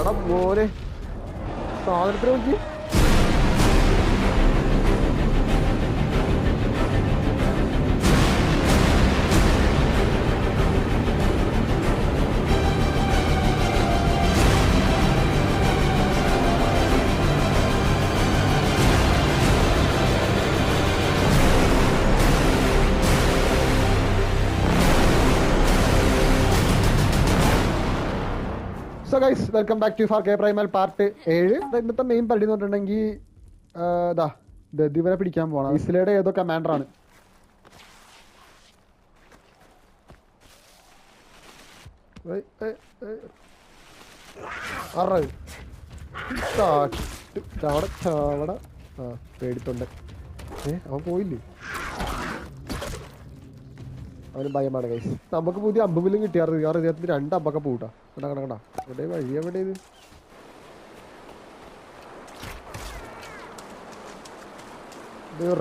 എടാ മോനെ. സാധനത്തിന് നോക്കി so guys welcome back to far K primal part ഏഴ്. ഇന്നത്തെ മെയിൻ പരിധി എന്ന് പറഞ്ഞിട്ടുണ്ടെങ്കിൽ ഇതാ ഇവരെ പിടിക്കാൻ പോണം ഇസ്ലയുടെ ഏതോ കമാൻഡർ ആണ്. ചാവട. ആ പേടിത്തൊണ്ട്. ഏ അവൻ പോയില്ലേ? അവന് ഭയമാണ് കൈസ് നമുക്ക് പുതിയ അമ്പുമില്ലും കിട്ടിയാറ് കാരണം ഇദ്ദേഹത്തിന് രണ്ട് അമ്പൊക്കെ പോട്ടാ കണ്ടാ കണ്ടാ കണ്ടാ? എവിടെ വഴി എവിടെ ഇത്?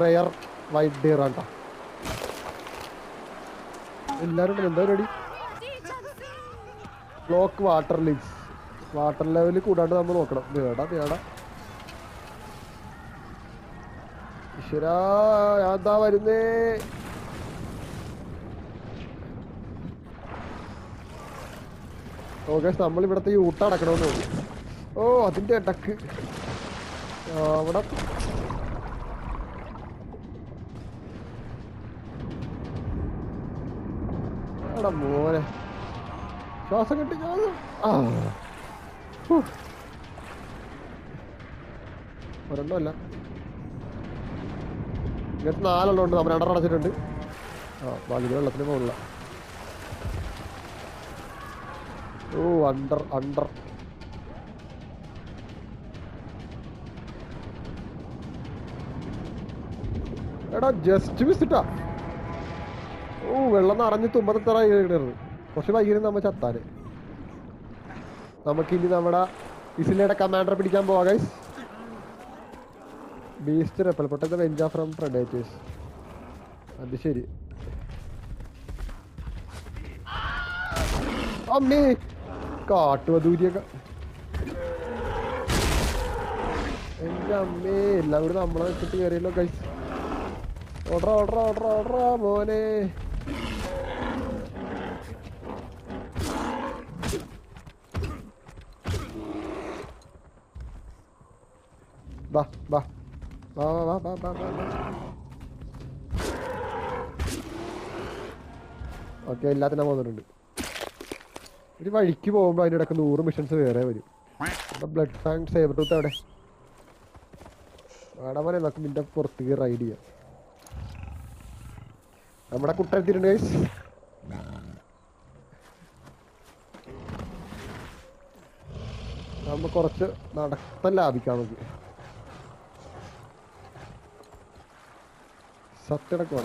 റെയർ വൈറ്റ് ഡിയർ ആണ്ടാ എല്ലാരും എന്താ പരിപാടി? ബ്ലോക്ക് വാട്ടർ ലിങ്സ് വാട്ടർ ലെവലിൽ കൂടാണ്ട് നമ്മൾ നോക്കണം. വേടാ വേടാ ഈശ്വരാ ഞാൻ എന്താ വരുന്നേ? ഓക്കെ നമ്മൾ ഇവിടത്തെ ഈ ഊട്ട അടക്കണമെന്ന് തോന്നി ഓ അതിന്റെ ടക്ക് ആ, അവിടെ. എടാ മോനെ. ശ്വാസം കിട്ടി. ഒരെണ്ണമല്ല ഇങ്ങനത്തെ നാലെണ്ണം ഉണ്ട്. നമ്മൾ രണ്ടെണ്ണം അടച്ചിട്ടുണ്ട്. ആ ബാക്കി വെള്ളത്തിന് മുകളില. ഓ അണ്ടർ അണ്ടർ എടാ ജസ്റ്റ് മിസ്റ്റാ ഓ വെള്ളം നിറഞ്ഞ് തുമ്പത്തറ ഇടരുത് കുറച്ച് വൈകി നമ്മ ചത്താന് നമുക്കിനി നമ്മുടെ ഇസിലയുടെ കമാൻഡർ പിടിക്കാൻ പോവാ ഗൈസ് ബീസ്റ്റ് റെപ്പൽ പൊട്ടത്തെ വെഞ്ച ഫ്രം പ്രഡേറ്റേഴ്സ് അത് ശരി. അമ്മേ കാട്ടുവതൂരിയൊക്കെ എന്റെ അമ്മേ എല്ലാം നമ്മളെ വെച്ചിട്ട് കയറിയല്ലോ കഴിച്ച് ഓടറ ഓടറ ഓടറ മോനെ. ഓക്കെ എല്ലാത്തിനും പോകുന്നുണ്ട് ഒരു വഴിക്ക് പോകുമ്പോൾ അതിന്റെ ഇടയ്ക്ക് നൂറ് മിഷൻസ് വേറെ വരും. നമ്മുടെ ബ്ലഡ് ടാങ്ക് സേബർ ടൂത്ത് അവിടെ അവിടെ പോലെ നമുക്ക് നിന്റെ പുറത്തേക്ക് റൈഡ് ചെയ്യാം. നമ്മുടെ കുട്ടെത്തിയിട്ടുണ്ട് ഗൈസ് നമ്മ കുറച്ച് നടത്തം ലാഭിക്കാം നമുക്ക്. സത്യടക്ക്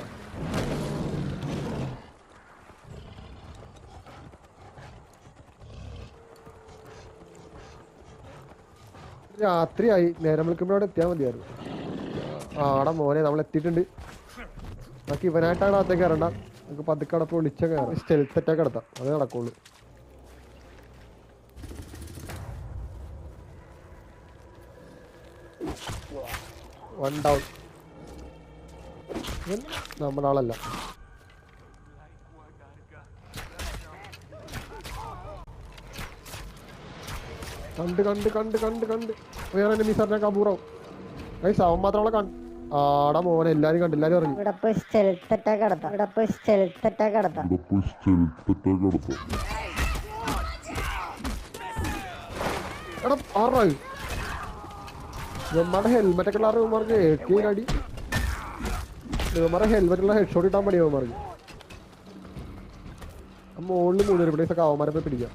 രാത്രിയായി. നേരം വിളിക്കുമ്പോൾ അവിടെ എത്തിയാൽ മതിയായിരുന്നു. ആടാ മോനെ നമ്മൾ എത്തിയിട്ടുണ്ട്. നമുക്ക് ഇവനായിട്ടാണ് അകത്തേക്ക് കയറണ്ട. നമുക്ക് പതുക്കെ അടപ്പ് വിളിച്ച കയറാം. സ്റ്റെൽത്ത് അറ്റാക്ക് നടത്താം അത് നടക്കുള്ളൂ. വൺ ഡൗൺ നമ്മുടെ ആളല്ല കണ്ട് കണ്ട് കണ്ട് കണ്ട് കണ്ട്. വേറെ എന്നെ മിസ്സറിനെ കബൂറാവും ഗൈസ് അവൻ മാത്രമുള്ള കണ്ട് ആടാ മോനെ എല്ലാരും കണ്ട് എല്ലാരും ഇറങ്ങി. ഇവിടെ പോയി സ്റ്റെൽത്ത് അറ്റാക്ക് നടത്താം. ഇവിടെ പോയി സ്റ്റെൽത്ത് അറ്റാക്ക് നടത്താം. പോയി stealth attack നടത്താം. എടാ ആറായി നമ്മുടെ ഹെൽമെറ്റ് ഒക്കെ ഉള്ള ഇവന്മാർക്ക്? ഏറ്റിയും അടി. ഇവന്മാരെ ഹെൽമെറ്റുള്ള ഹെഡ് ഷോട്ട് ഇട്ടാൻ പണിയാവും ഇവന്മാർക്ക്. ആ മുകളിൽ മൂന്ന് പ്ലേസ് ഒക്കെ അവന്മാരെ പോയി പിടിക്കാം.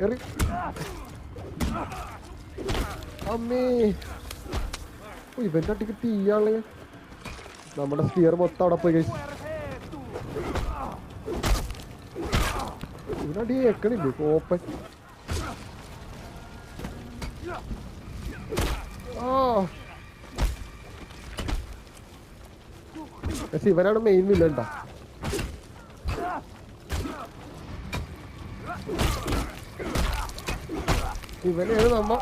എറി. അമ്മേ. ഇവന്റെ അട്ടിക്ക് തീയാൾ നമ്മുടെ സ്റ്റിയർ മൊത്തം അവിടെ പോയി ഇവനടി എക്കണില്ലേ ഓപ്പൺ പക്ഷെ ഇവനാണ് മെയിൻ വില്ലണ്ട ഇവനെയാണ് നമ്മ.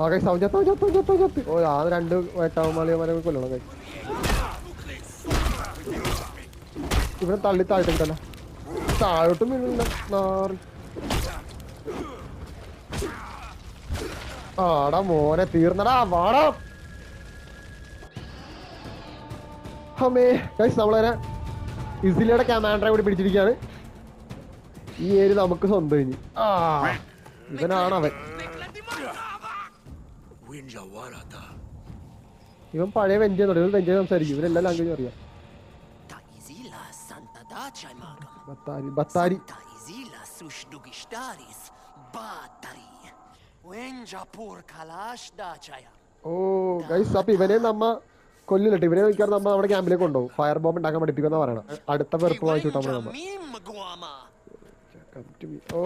ആ കൈ സൗണ്ട് ചത്തോ ചത്തോ ചത്തോ ചത്ത് ഓ ആ രണ്ട് വേട്ടാവുമാളിയമാരെ കൊല്ലണം കൈ ഇവനെ തള്ളി താഴ്ത്തിട്ടല്ല? താഴോട്ടും വീണില്ല നാറി. ആടാ മോനെ തീർന്നടാ വാടാ. അമ്മേ ഗൈസ് നമ്മളതിനെ ഇസിലിയുടെ കമാൻഡറെ കൂടി പിടിച്ചിരിക്കുകയാണ്. ഈ ഏരി നമുക്ക് സ്വന്തം ഇനി. ആ. ഇവനാണ് ഇവൻ പഴയ വെഞ്ചിയ തുടങ്ങി ഇവൻ വെഞ്ച് സംസാരിക്കും ഇവരെല്ലാ ലാംഗ്വേജും അറിയാം. ബത്താരി ബത്താരി. ഓ ഗൈസ് അപ്പൊ ഇവനെ നമ്മ കൊല്ലില്ലട്ടെ ഇവനെ നോക്കിയാൽ നമ്മ നമ്മുടെ ക്യാമ്പിലേക്ക് കൊണ്ടുപോകും ഫയർ ബോംബ് ഉണ്ടാക്കാൻ പഠിപ്പിക്കുന്ന പറയണം അടുത്ത വെറുപ്പ് വാങ്ങിച്ചു വിട്ടാൽ മതി നമ്മ mim guama. ഓ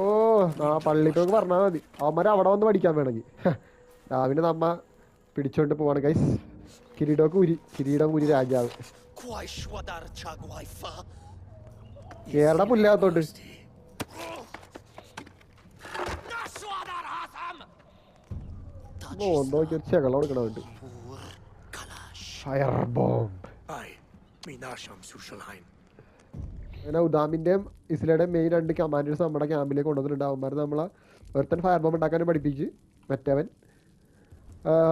ആ പള്ളിക്കൊക്കെ പറഞ്ഞാൽ മതി. അവന്മാർ അവിടെ വന്ന് പഠിക്കാൻ വേണമെങ്കിൽ. രാവിലെ നമ്മ പിടിച്ചോണ്ട് പോവാണ് ഗൈസ് കിരീടമൊക്കെ ഉരി കിരീടം ഉരി രാജാവ്. കേരള പുല്ലാത്തോണ്ട്. നോക്കി ഒരു ചെകള കൊടുക്കണമുണ്ട് ഫയർ ബോംബ്. അങ്ങനെ ഉദാമിന്റെയും ഇസ്ലയുടെയും മെയിൻ രണ്ട് കമാൻഡേഴ്സ് നമ്മുടെ ക്യാമ്പിലേക്ക് കൊണ്ടുവന്നിട്ടുണ്ട്. അവന്മാർ നമ്മളെ ഒരുത്തൻ ഫയർ ബോംബ് ഉണ്ടാക്കാനും പഠിപ്പിച്ച് മറ്റവൻ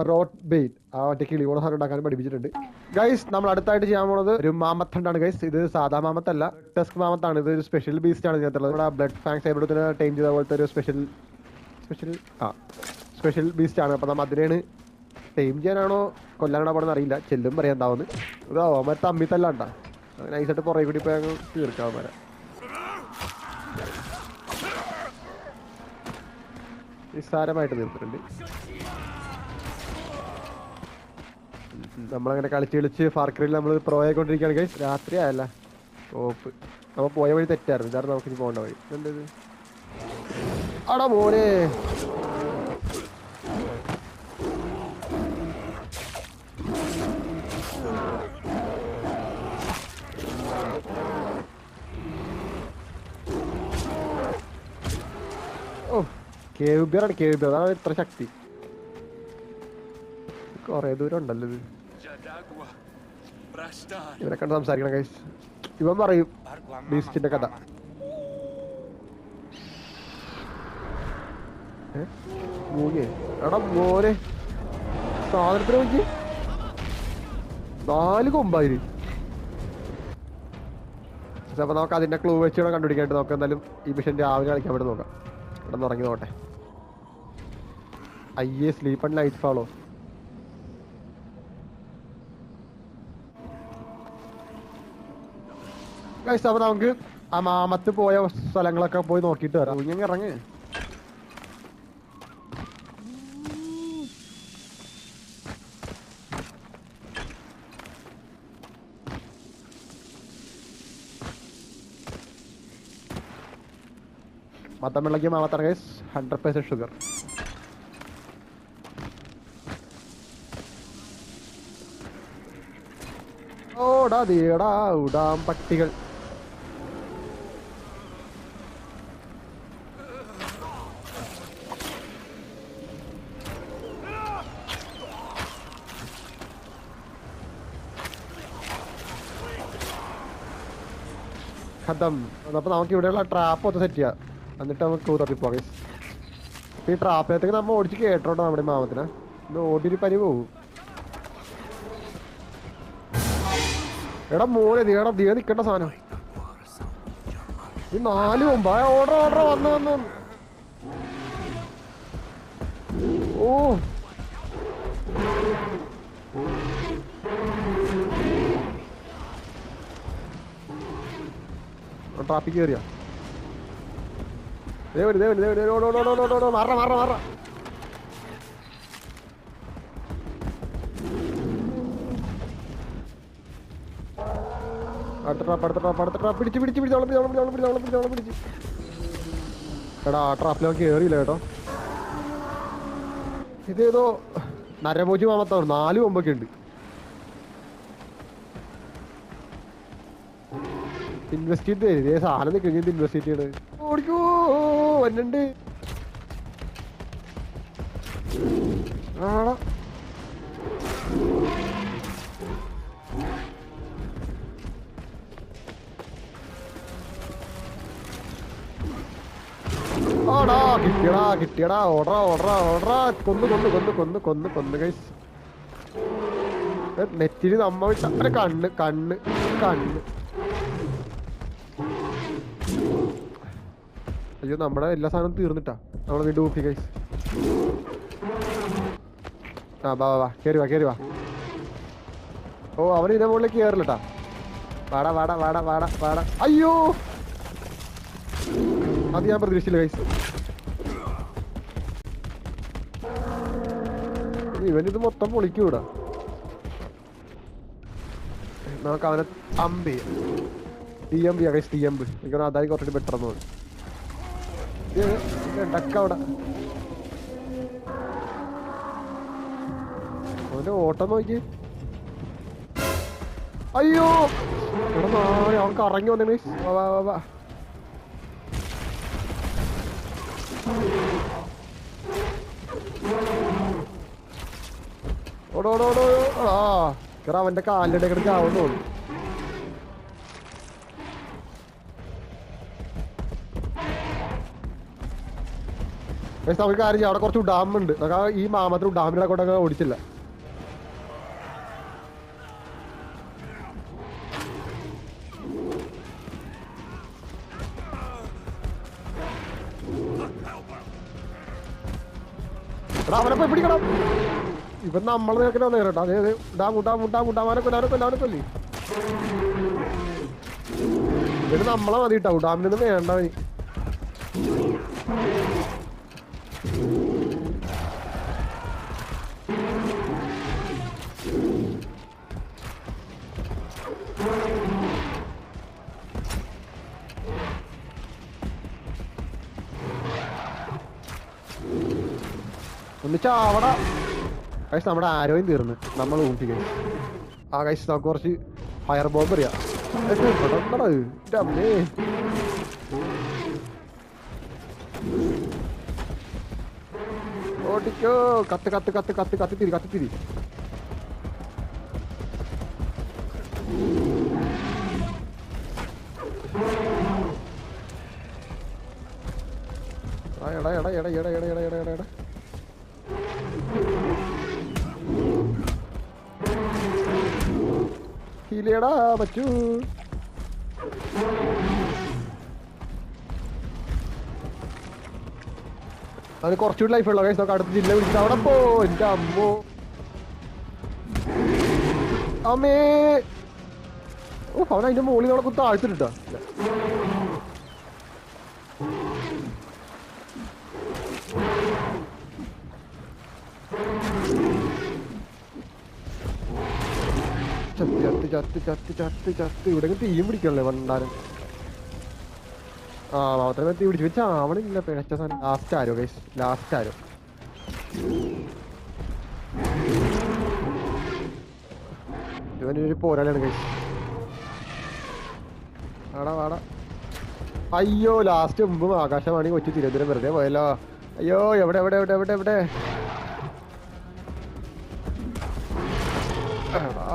റോട്ട് ബെയിൻ ആ ഒറ്റ കിളിയോട് സാധനം ഉണ്ടാക്കാനും പഠിപ്പിച്ചിട്ടുണ്ട്. ഗൈസ് നമ്മൾ അടുത്തായിട്ട് ചെയ്യാൻ പോണത് ഒരു മാമത്തുണ്ടാണ് ഗൈസ് ഇത് സാധാ മാമത്തല്ല ടെസ്ക് മാമത്താണ് ഇത് ഒരു സ്പെഷ്യൽ ബീസ്റ്റ് ആണ് ഇതിനകത്തുള്ളത്. നമ്മുടെ ബ്ലഡ് ഫാങ്സ് എവിടത്തിന് ടൈം ചെയ്ത പോലത്തെ ഒരു സ്പെഷ്യൽ സ്പെഷ്യൽ ആ സ്പെഷ്യൽ ബീസ്റ്റ് ആണ്. അപ്പം നമ്മൾ അതിനെയാണ് ടൈം ചെയ്യാനാണോ കൊല്ലാനാണോ പോണെന്ന് അറിയില്ല. ചെല്ലും പറയാൻ ഉണ്ടാവുന്നത് ഇതാവോ അവന്മാർ തമ്മി തല്ലാണ്ടാ. നൈസായിട്ട് പുറകെ കൂടി പോയാൽ തീർക്കാൻ വരെ നിസ്സാരമായിട്ട് തീർത്തിട്ടുണ്ട്. നമ്മളങ്ങനെ കളിച്ച് കളിച്ച് ഫാർക്കറിൽ നമ്മൾ പ്രോ കൊണ്ടിരിക്കുകയാണ് ഗൈസ് രാത്രി ആയല്ല. ഓപ്പ് നമ്മൾ പോയ വഴി തെറ്റായിരുന്നു. ഇതാണ് നമുക്ക് പോകേണ്ട വഴി. എന്തത് അടാ മോനെ ഓ കേവ് ബിയറാണ് കേവ് ബിയർ അതാണ് ഇത്ര ശക്തി. കൊറേ ദൂരം ഉണ്ടല്ലോ ഇത്. ഇവരെ കണ്ട് സംസാരിക്കണം കൈസ് ഇവൻ പറയും ബീസ്റ്റിന്റെ കഥ? മൂങ്ങേ? എടാ മോനെ. സാധനത്തിന് നോക്കി നാല് കൊമ്പായിര് അപ്പൊ നമുക്ക് അതിന്റെ ക്ലൂ വെച്ച് കണ്ടുപിടിക്കാനായിട്ട്. നോക്കാം എന്തായാലും ഈ മിഷൻ രാവിലെ കളിക്കാൻ വേണ്ടി നോക്കാം. ഇവിടെ നിന്ന് ഇറങ്ങി നോട്ടെ അയ്യേ sleep and light follow guys അപ്പൊ നമുക്ക് ആ മാമത്ത് പോയ സ്ഥലങ്ങളൊക്കെ പോയി നോക്കിയിട്ട് വരാം. ഇങ്ങനെ ഇറങ്ങ്. മത്തം വെള്ളക്ക് മാമത്തറ ഗൈസ് ഹൺഡ്രഡ് പെർസെന്റ് ഷുഗർ ഓടാ തീടാ ഉടാം പട്ടികൾ. ഖതം. അപ്പൊ നമുക്ക് ഇവിടെയുള്ള ട്രാപ്പ് ഒന്ന് സെറ്റ് ചെയ്യാം. എന്നിട്ട് നമുക്ക് ക്രൂ തപ്പി ഈ ട്രാപ്പിനകത്തേക്ക് നമ്മ ഓടിച്ച് കേട്ടോട്ടോ നമ്മുടെ മാമത്തിനെ. ഓടിയൊരു പനി പോകും എടാ മോനെ നീ എടാ നീ നിക്കണ്ട സാധനം. ഈ നാല് മുമ്പ് ഓർഡർ ഓർഡർ വന്നു വന്ന്. ഓ. ട്രാഫിക് കയറിയാ ദേ വരും ദേ വരും ദേ വരും ഓടോ ഓടോ ഓടോ ഓടോ മാറ മാറ മാറ അടുത്ത ട്രാപ്പ് അടുത്ത പിടിച്ച് പിടിച്ച് പിടിച്ച്. അവളെ പിടിച്ച് അവളെ പിടിച്ച് അവളെ പിടിച്ച് അവളെ പിടിച്ച്. എടാ ആ ട്രാപ്പിലൊക്കെ കയറിയില്ല കേട്ടോ. ഇതേതോ നരഭോജി മാമത്താണ് നാല് കൊമ്പൊക്കെ ഉണ്ട്. ഇൻവെസ്റ്റ് ഇതേ സാധനം നിൽക്കുന്നത് ഇൻവെസ്റ്റ് ചെയ്യണത് ഓടിക്കോ. വന്നുണ്ട്. ആടാ. കിട്ടിയടാ കിട്ടിയടാ ഓടറാ ഓടറാ ഓടറാ കൊന്ന് കൊന്ന് കൊന്ന് കൊന്ന് കൊന്ന് കൊന്ന് കൈസ് നെറ്റിന് നമ്മ അവരെ കണ്ണ് കണ്ണ് കണ്ണ്. അയ്യോ നമ്മുടെ എല്ലാ സാധനവും തീർന്നിട്ടാ. നമ്മളെ വീണ്ടും ഊപ്പി കൈസ് ആ വാ വാ കയറി വാ കയറി വാ. ഓ അവൻ ഇതിന്റെ മുകളിൽ കയറില്ലട്ടാ വാടാ വാടാ വാടാ വാടാ വാടാ. അയ്യോ! അത് ഞാൻ പ്രതീക്ഷിച്ചില്ല കൈസ് ഇവനിത് മൊത്തം പൊളിക്കൂടാ. നമുക്ക് അവനെ അമ്പി. ടി എം ബി അകേഷ് ടി എം ബി എനിക്ക് അതായി കുറച്ചുകൂടി ബെറ്റർ എന്ന് തോന്നുന്നു. അവന്റെ ഓട്ടം നോക്കി. അയ്യോ! ഇവിടെ നാളെ അവൻ കറങ്ങി വന്നേ വാ. ഓടോ ഓടോ ഓടോ ആ കേറ അവന്റെ കാലിന്റെ ആവുന്നു തോന്നുന്നു നമുക്ക് കാര്യം ചെയ്യാം. അവിടെ കുറച്ച് ഡാം ഉണ്ട്. നമുക്ക് ഈ മാമത്തിന് ഡാമിനെ കൊണ്ടൊക്കെ ഓടിച്ചില്ല. എടാ അവനെ പോയി പിടിക്കണം. ഇപ്പൊ നമ്മളെ നിൽക്കുന്ന വന്നു കേട്ടോ അതായത് ഡാമു ഡാമു മുട്ടാ ഡാമാനെ കൊല്ലാനെ കൊല്ലാനെ കൊല്ലി ഇവർ നമ്മളെ മതി കിട്ടാ ഡാമിനൊന്നും വേണ്ട മതി ഒന്ന് കൈസ് നമ്മുടെ ആരോയും തീർന്ന്. നമ്മൾ ഊപ്പിക്കും ആ കഴിച്ച് നമുക്ക് കുറച്ച് ഫയർ ബോംബ് അറിയാം ഓടിക്കോ. കത്ത് കത്ത് കത്ത് കത്ത് കത്തി തിരി അത് കുറച്ചുകൂടി ലൈഫ് ഉള്ളു. കേസ് അടുത്ത ജില്ല വിളിച്ചിട്ട് അവിടെ പോ. എന്റെ അമ്മോ. അമ്മേ. ഓ അവൻ അതിന്റെ മുകളിൽ നമ്മളെ കുത്ത് താഴ്ത്തിട്ടാ ചത്ത് ചത്ത് ചത്ത് ചത്ത് ചത്ത് ചത്ത്. ഇവിടെ തീയും പിടിക്കണല്ലേ വണ്ടാരം ആ മാത്രമേ തീ പിടിച്ചു. വെച്ചാ ആവണില്ല പിഴച്ച സാധനം. Last arrow guys last arrow. ഇവനൊരു പോരാളിയാണ് ഗൈസ് ആടാ വാടാ. അയ്യോ ലാസ്റ്റ് മുമ്പ് ആകാശമാണി കൊച്ചു തിരുവനന്തപുരം വെറുതെ പോയല്ലോ. അയ്യോ എവിടെ എവിടെ എവിടെ എവിടെ എവിടെ?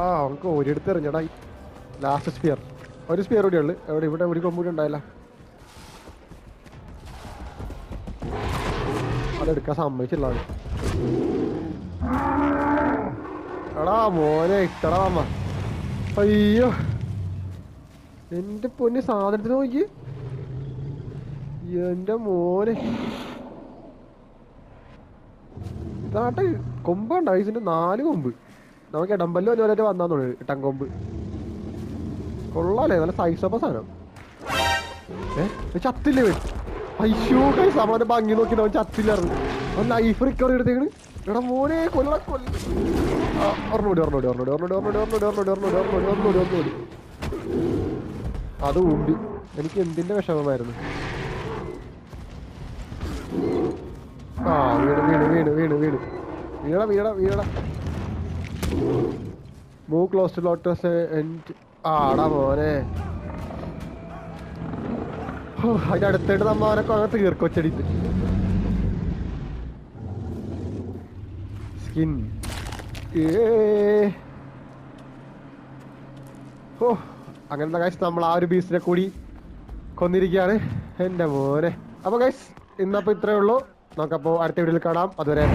ആ അവർക്ക് ഒരിടത്ത് എറിഞ്ഞടാ ലാസ്റ്റ് സ്പിയർ ഒരു സ്പിയർ കൂടിയുള്ളു എവിടെ ഇവിടെ ഒരു കൊമ്പൂടി ഉണ്ടായില്ല. അതെടുക്കാൻ സമ്മതിച്ചില്ല അവന്. എടാ മോനെ ഇട്ടടാ അമ്മ. അയ്യോ. എന്റെ പൊന്ന് സാധനത്തിന് നോക്കി. എന്റെ മോനെ. ഇതാട്ടെ കൊമ്പുണ്ടോ ഐസിന്റെ നാല് കൊമ്പ്. നമുക്ക് ഇടമ്പല്ലോ അതുപോലെ വന്നാന്നുള്ളു ഇട്ടംകൊമ്പ് കൊള്ളാലേ നല്ല സൈസ് അപ്പൊ സാധനം. ഏ? ചത്തില്ലേ ഇവൻ? അയ്യോ കൈ സമാനം ഭംഗി നോക്കി അവൻ ചത്തില്ലായിരുന്നു അവൻ നൈഫ് റിക്കവറി എടുത്തേക്കണ് എടാ മോനെ കൊല്ല കൊല്ല ആ, ഒരെണ്ണൂടി ഒരെണ്ണൂടി ഒരെണ്ണൂടി ഒരെണ്ണൂടി ഒരെണ്ണൂടി ഒരെണ്ണൂടി ഒരെണ്ണൂടി ഒരെണ്ണൂടി ഒരെണ്ണൂടി ഒരെണ്ണൂടി അത് ഊമ്പി എനിക്ക് എന്തിന്റെ വിഷമമായിരുന്നു ആ വീണ് വീണ് വീണ് വീണ് വീണ് വീണ വീണ വീണ മൂ ക്ലോസ് ലോട്ടസ് ആടാ മോനെ അതിന്റെ അടുത്തായിട്ട് നമ്മ അവനെ അങ്ങനെ തീർക്കൊച്ചടിത്ത് സ്കിൻ. ഓ അങ്ങനെ കാശ് നമ്മൾ ആ ഒരു ബീസിനെ കൂടി കൊന്നിരിക്കുകയാണ്. എന്റെ മോനെ. അപ്പൊ ഗൈസ് ഇന്നപ്പോ ഇത്രേ ഉള്ളൂ. നമുക്കപ്പോ അടുത്ത വീഡിയോയിൽ കാണാം. അതുവരെ